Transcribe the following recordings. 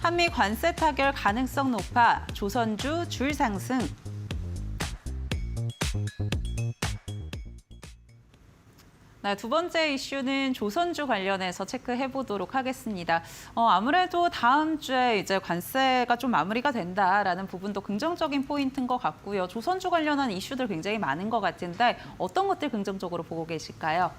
한미 관세 타결 가능성 높아 조선주 줄 상승. 네, 두 번째 이슈는 조선주 관련해서 체크해 보도록 하겠습니다. 어, 아무래도 다음 주에 이제 관세가 좀 마무리가 된다라는 부분도 긍정적인 포인트인 것 같고요. 조선주 관련한 이슈들 굉장히 많은 것 같은데 어떤 것들 긍정적으로 보고 계실까요?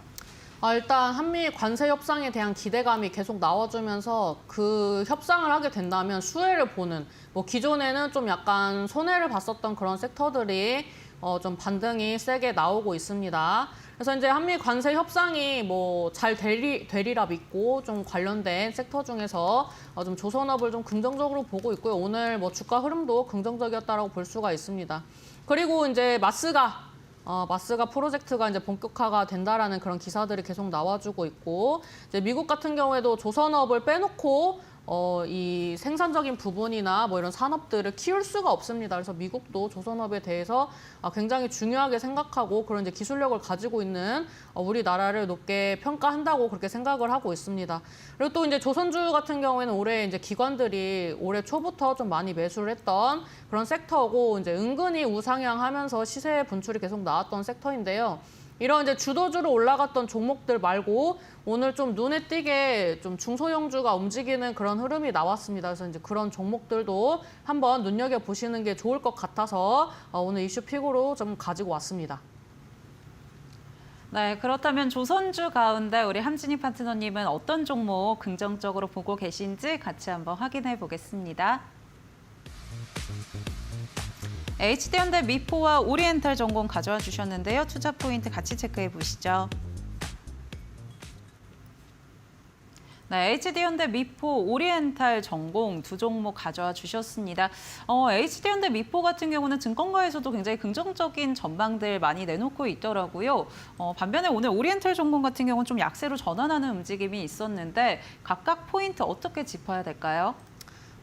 아, 일단 한미 관세 협상에 대한 기대감이 계속 나와주면서 그 협상을 하게 된다면 수혜를 보는 뭐 기존에는 좀 약간 손해를 봤었던 그런 섹터들이 어, 좀 반등이 세게 나오고 있습니다. 그래서 이제 한미 관세 협상이 뭐 잘 되리, 되리라 믿고 좀 관련된 섹터 중에서 어, 좀 조선업을 좀 긍정적으로 보고 있고요. 오늘 뭐 주가 흐름도 긍정적이었다라고 볼 수가 있습니다. 그리고 이제 마스가 어, 마스가 프로젝트가 이제 본격화가 된다라는 그런 기사들이 계속 나와주고 있고 이제 미국 같은 경우에도 조선업을 빼놓고 어, 이 생산적인 부분이나 뭐 이런 산업들을 키울 수가 없습니다. 그래서 미국도 조선업에 대해서 아, 굉장히 중요하게 생각하고 그런 이제 기술력을 가지고 있는 어, 우리나라를 높게 평가한다고 그렇게 생각을 하고 있습니다. 그리고 또 이제 조선주 같은 경우에는 올해 이제 기관들이 올해 초부터 좀 많이 매수를 했던 그런 섹터고 이제 은근히 우상향하면서 시세 분출이 계속 나왔던 섹터인데요. 이런 이제 주도주로 올라갔던 종목들 말고 오늘 좀 눈에 띄게 좀 중소형주가 움직이는 그런 흐름이 나왔습니다. 그래서 이제 그런 종목들도 한번 눈여겨 보시는 게 좋을 것 같아서 어, 오늘 이슈 픽으로 좀 가지고 왔습니다. 네, 그렇다면 조선주 가운데 우리 함진희 파트너님은 어떤 종목 긍정적으로 보고 계신지 같이 한번 확인해 보겠습니다. HD현대 미포와 오리엔탈 전공 가져와 주셨는데요. 투자 포인트 같이 체크해 보시죠. 네, HD현대 미포, 오리엔탈 전공 두 종목 가져와 주셨습니다. 어, HD현대 미포 같은 경우는 증권가에서도 굉장히 긍정적인 전망들 많이 내놓고 있더라고요. 어, 반면에 오늘 오리엔탈 전공 같은 경우는 좀 약세로 전환하는 움직임이 있었는데 각각 포인트 어떻게 짚어야 될까요?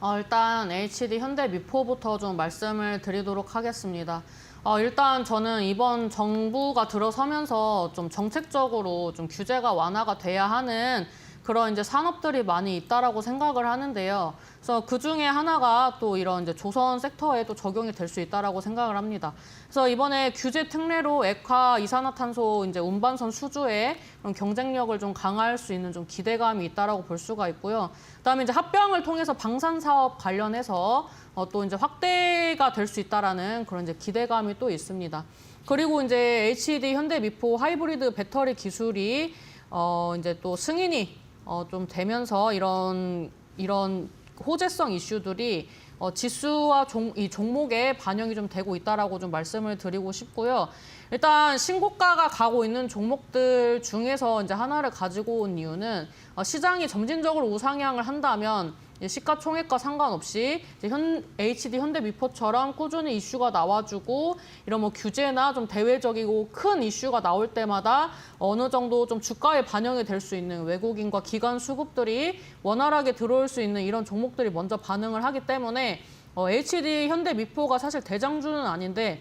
어, 일단 HD 현대 미포부터 좀 말씀을 드리도록 하겠습니다. 어, 일단 저는 이번 정부가 들어서면서 좀 정책적으로 좀 규제가 완화가 돼야 하는 그런 이제 산업들이 많이 있다라고 생각을 하는데요. 그래서 그 중에 하나가 또 이런 이제 조선 섹터에도 적용이 될 수 있다라고 생각을 합니다. 그래서 이번에 규제 특례로 액화 이산화탄소 이제 운반선 수주의 그런 경쟁력을 좀 강화할 수 있는 좀 기대감이 있다라고 볼 수가 있고요. 그다음에 이제 합병을 통해서 방산 사업 관련해서 어, 또 이제 확대가 될 수 있다라는 그런 이제 기대감이 또 있습니다. 그리고 이제 HD 현대미포 하이브리드 배터리 기술이 어, 이제 또 승인이 어, 좀 되면서 이런 이런 호재성 이슈들이 어, 지수와 종, 이 종목에 반영이 좀 되고 있다라고 좀 말씀을 드리고 싶고요. 일단 신고가가 가고 있는 종목들 중에서 이제 하나를 가지고 온 이유는 어, 시장이 점진적으로 우상향을 한다면 시가총액과 상관없이 이제 현, HD 현대미포처럼 꾸준히 이슈가 나와주고 이런 뭐 규제나 좀 대외적이고 큰 이슈가 나올 때마다 어느 정도 좀 주가에 반영이 될 수 있는 외국인과 기관 수급들이 원활하게 들어올 수 있는 이런 종목들이 먼저 반응을 하기 때문에 어, HD 현대미포가 사실 대장주는 아닌데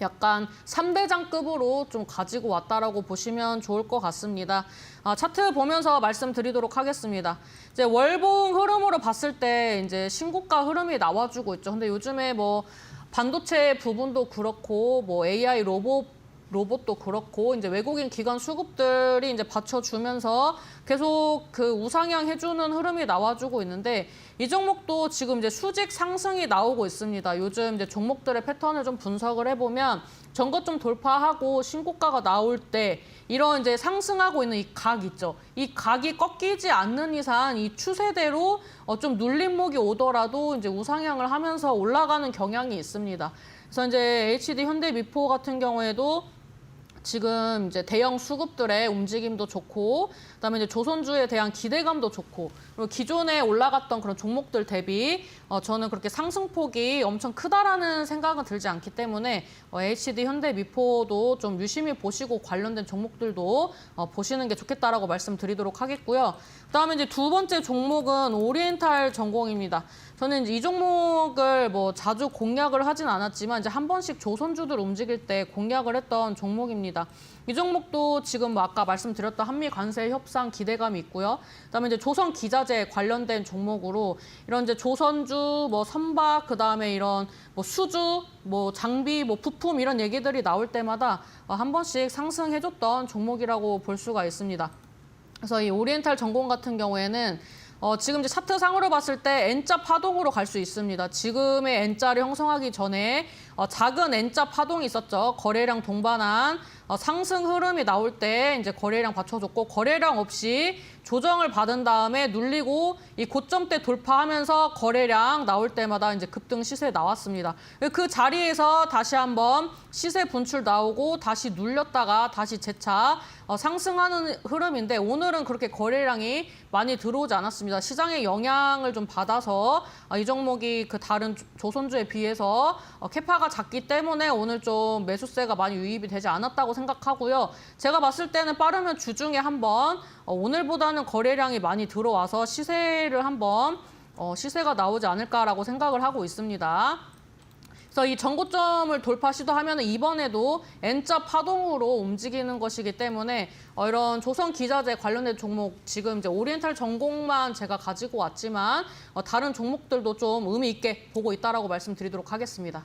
약간 3대장급으로 좀 가지고 왔다라고 보시면 좋을 것 같습니다. 아, 차트 보면서 말씀드리도록 하겠습니다. 이제 월봉 흐름으로 봤을 때 이제 신고가 흐름이 나와주고 있죠. 근데 요즘에 뭐 반도체 부분도 그렇고 뭐 AI 로봇 로봇도 그렇고 이제 외국인 기관 수급들이 이제 받쳐주면서 계속 그 우상향 해주는 흐름이 나와주고 있는데 이 종목도 지금 이제 수직 상승이 나오고 있습니다. 요즘 이제 종목들의 패턴을 좀 분석을 해보면 전거점 돌파하고 신고가가 나올 때 이런 이제 상승하고 있는 이 각 있죠. 이 각이 꺾이지 않는 이상 이 추세대로 어 좀 눌림목이 오더라도 이제 우상향을 하면서 올라가는 경향이 있습니다. 그래서 이제 HD 현대미포 같은 경우에도 지금 이제 대형 수급들의 움직임도 좋고 그다음에 이제 조선주에 대한 기대감도 좋고 그리고 기존에 올라갔던 그런 종목들 대비 어, 저는 그렇게 상승폭이 엄청 크다라는 생각은 들지 않기 때문에 어, HD 현대 미포도 좀 유심히 보시고 관련된 종목들도 어, 보시는 게 좋겠다라고 말씀드리도록 하겠고요. 그다음에 이제 두 번째 종목은 오리엔탈 전공입니다. 저는 이제 이 종목을 뭐 자주 공략을 하진 않았지만 이제 한 번씩 조선주들 움직일 때 공략을 했던 종목입니다. 이 종목도 지금 뭐 아까 말씀드렸던 한미 관세 협상 기대감이 있고요. 그다음에 이제 조선 기자재 관련된 종목으로 이런 이제 조선주, 뭐 선박, 그다음에 이런 뭐 수주, 뭐 장비, 뭐 부품 이런 얘기들이 나올 때마다 어, 한 번씩 상승해 줬던 종목이라고 볼 수가 있습니다. 그래서 이 오리엔탈 전공 같은 경우에는 어, 지금 이제 차트상으로 봤을 때 N자 파동으로 갈 수 있습니다. 지금의 N자를 형성하기 전에 어, 작은 N자 파동이 있었죠. 거래량 동반한 어, 상승 흐름이 나올 때 이제 거래량 받쳐줬고 거래량 없이 조정을 받은 다음에 눌리고 이 고점대 돌파하면서 거래량 나올 때마다 이제 급등 시세 나왔습니다. 그 자리에서 다시 한번 시세 분출 나오고 다시 눌렸다가 다시 재차 어, 상승하는 흐름인데 오늘은 그렇게 거래량이 많이 들어오지 않았습니다. 시장의 영향을 좀 받아서 어, 이 종목이 그 다른 조- 조선주에 비해서 어, 캐파가 작기 때문에 오늘 좀 매수세가 많이 유입이 되지 않았다고 생각하고요. 제가 봤을 때는 빠르면 주중에 한번 어, 오늘보다는 거래량이 많이 들어와서 시세를 한번 어, 시세가 나오지 않을까라고 생각을 하고 있습니다. 이 전고점을 돌파 시도하면 이번에도 N자 파동으로 움직이는 것이기 때문에 어, 이런 조선 기자재 관련된 종목 지금 이제 오리엔탈 전공만 제가 가지고 왔지만 어, 다른 종목들도 좀 의미 있게 보고 있다라고 말씀드리도록 하겠습니다.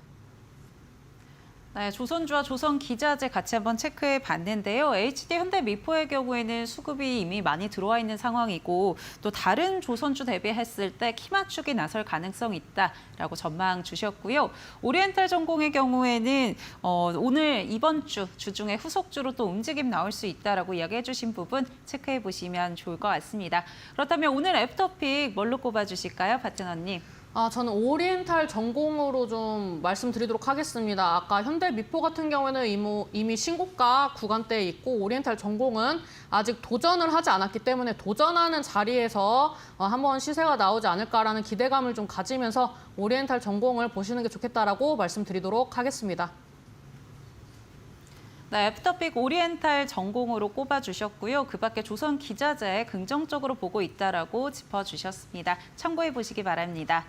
네, 조선주와 조선 기자재 같이 한번 체크해 봤는데요. HD 현대 미포의 경우에는 수급이 이미 많이 들어와 있는 상황이고 또 다른 조선주 대비했을 때 키 맞추기 나설 가능성이 있다라고 전망 주셨고요. 오리엔탈 전공의 경우에는 어, 오늘 이번 주 주중에 후속주로 또 움직임 나올 수 있다라고 이야기해 주신 부분 체크해 보시면 좋을 것 같습니다. 그렇다면 오늘 애프터픽 뭘로 꼽아 주실까요, 파트너님? 아, 저는 오리엔탈 전공으로 좀 말씀드리도록 하겠습니다. 아까 현대 미포 같은 경우에는 이모- 이미 신고가 구간대에 있고 오리엔탈 전공은 아직 도전을 하지 않았기 때문에 도전하는 자리에서 어, 한번 시세가 나오지 않을까라는 기대감을 좀 가지면서 오리엔탈 전공을 보시는 게 좋겠다라고 말씀드리도록 하겠습니다. 네, 애프터픽 오리엔탈 전공으로 꼽아주셨고요. 그 밖에 조선 기자재 긍정적으로 보고 있다라고 짚어주셨습니다. 참고해 보시기 바랍니다.